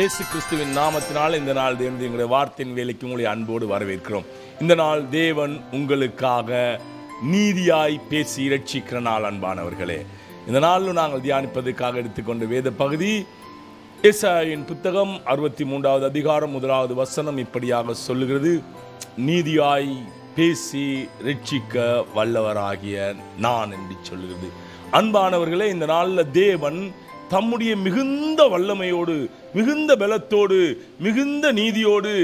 இயேசு கிறிஸ்துவின் நாமத்தினால் இந்த நாள் தேவனுடைய எங்களுடைய வார்த்தையின் வேலைக்கு உங்களை அன்போடு வரவேற்கிறோம். இந்த நாள் தேவன் உங்களுக்காக நீதியாய் பேசி இரட்சிக்கிற நாள் அன்பானவர்களே. இந்த நாளில் நாங்கள் தியானிப்பதற்காக எடுத்துக்கொண்ட வேத பகுதி ஏசாயின் புத்தகம் அறுபத்தி மூன்றாவது அதிகாரம் முதலாவது வசனம் இப்படியாக சொல்லுகிறது. நீதியாய் பேசி ரட்சிக்க வல்லவராகிய நான் என்று சொல்லுகிறது. அன்பானவர்களே இந்த நாளில் தேவன் தம்முடைய மிகுந்த வல்லமையோடு மிகுந்த பலத்தோடு மிகுந்த நீதியோடு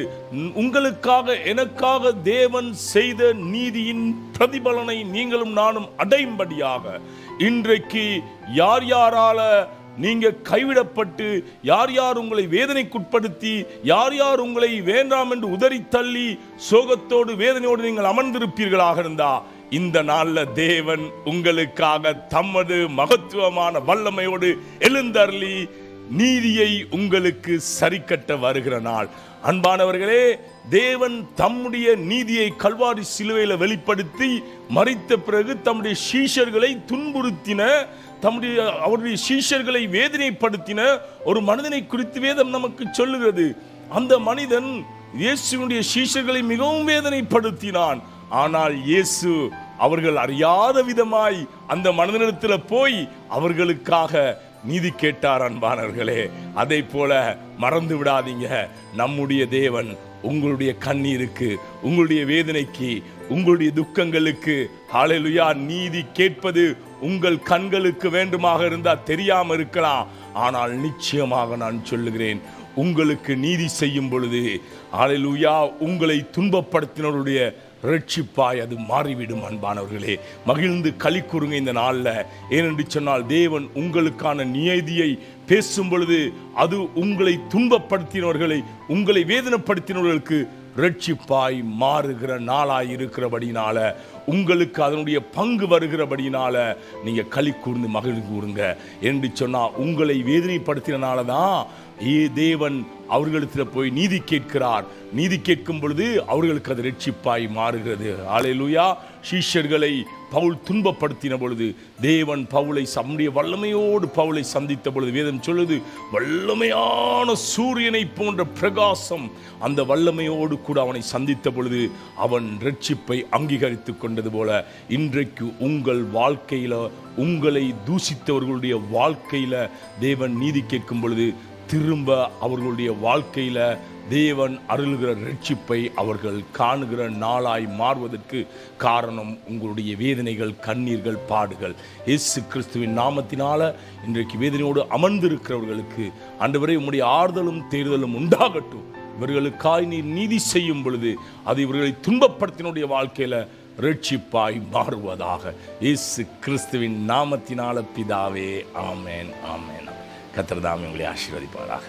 உங்களுக்காக எனக்காக தேவன் செய்த நீதியின் பிரதிபலனை நீங்களும் நானும் அடையும்படியாக இன்றைக்கு யார் யாரால நீங்க கைவிடப்பட்டு யார் யார் உங்களை வேதனைக்குட்படுத்தி யார் யார் உங்களை வேண்டாம் என்று உதறி தள்ளி சோகத்தோடு வேதனையோடு நீங்கள் அமர்ந்திருப்பீர்களாக இருந்தா இந்த நாள்ல தேவன் உங்களுக்காக தமது மகத்துவமான வல்லமையோடு எழுந்தருளி நீதியை உங்களுக்கு சரிக்கட்ட வருகிற நாள். அன்பானவர்களே தேவன் தம்முடைய நீதியை கல்வாரி சிலுவையில் வெளிப்படுத்தி மறித்த பிறகு தம்முடைய சீஷர்களை துன்புறுத்தின தம்முடைய அவருடைய சீஷர்களை வேதனைப்படுத்தின ஒரு மனிதனை குறித்து வேதம் நமக்கு சொல்லுகிறது. அந்த மனிதன் இயேசுவினுடைய சீஷர்களை மிகவும் வேதனைப்படுத்தினான். ஆனால் இயேசு அவர்கள் அறியாத விதமாய் அந்த மனநிலத்தில் போய் அவர்களுக்காக நீதி கேட்டார் அன்பானவர்களே. அதை போல மறந்து விடாதீங்க. நம்முடைய தேவன் உங்களுடைய கண்ணீருக்கு உங்களுடைய வேதனைக்கு உங்களுடைய துக்கங்களுக்கு ஹalleluya நீதி கேட்பது உங்கள் கண்களுக்கு வேண்டுமாக இருந்தால் தெரியாம இருக்கலாம். ஆனால் நிச்சயமாக நான் சொல்லுகிறேன் உங்களுக்கு நீதி செய்யும் பொழுது ஹalleluya உங்களை துன்பப்படுத்தினருடைய ரட்சிப்பாய் அது மாறிவிடும் அன்பானவர்களே. மகிழ்ந்து களி கூறுங்க இந்த நாளில். ஏனென்று சொன்னால் தேவன் உங்களுக்கான நியதியை பேசும் பொழுது அது உங்களை துன்பப்படுத்தினவர்களை உங்களை வேதனைப்படுத்தினவர்களுக்கு ரட்சிப்பாய் மாறுகிற நாளாய் இருக்கிறபடினால உங்களுக்கு அதனுடைய பங்கு வருகிறபடினால நீங்க களி கூர்ந்து மகிழ்ந்து கூறுங்க என்று சொன்னால் உங்களை வேதனைப்படுத்தினால தான் ஏ தேவன் அவர்களிடத்தில் போய் நீதி கேட்கிறார். நீதி கேட்கும் பொழுது அவர்களுக்கு அது ரட்சிப்பாய் மாறுகிறது. ஆலையிலுயா சீஷர்களை பவுல் துன்பப்படுத்தின பொழுது தேவன் பவுலை சம்முடைய வல்லமையோடு பவுலை சந்தித்த பொழுது வேதம் சொல்லுது வல்லமையான சூரியனை போன்ற பிரகாசம் அந்த வல்லமையோடு கூட அவனை சந்தித்த பொழுது அவன் ரட்சிப்பை அங்கீகரித்துக் கொண்டது போல இன்றைக்கு உங்கள் வாழ்க்கையில உங்களை தூசித்தவர்களுடைய வாழ்க்கையில தேவன் நீதி கேட்கும் பொழுது திரும்ப அவர்களுடைய வாழ்க்கையில தேவன் அருளுகிற ரட்சிப்பை அவர்கள் காணுகிற நாளாய் மாறுவதற்கு காரணம் உங்களுடைய வேதனைகள் கண்ணீர்கள் பாடுகள். இயேசு கிறிஸ்துவின் நாமத்தினால இன்றைக்கு வேதனையோடு அமர்ந்திருக்கிறவர்களுக்கு அன்றுவரை உம்முடைய ஆறுதலும் தேர்தலும் உண்டாகட்டும். இவர்களுக்காய் நீர் நீதி செய்யும் பொழுது அது இவர்களை துன்பப்படுத்தினுடைய வாழ்க்கையில ரட்சிப்பாய் மாறுவதாக இயேசு கிறிஸ்துவின் நாமத்தினால பிதாவே ஆமேன் ஆமேன். கத்திரதாமே உங்களை ஆசீர்வதிப்பாராக.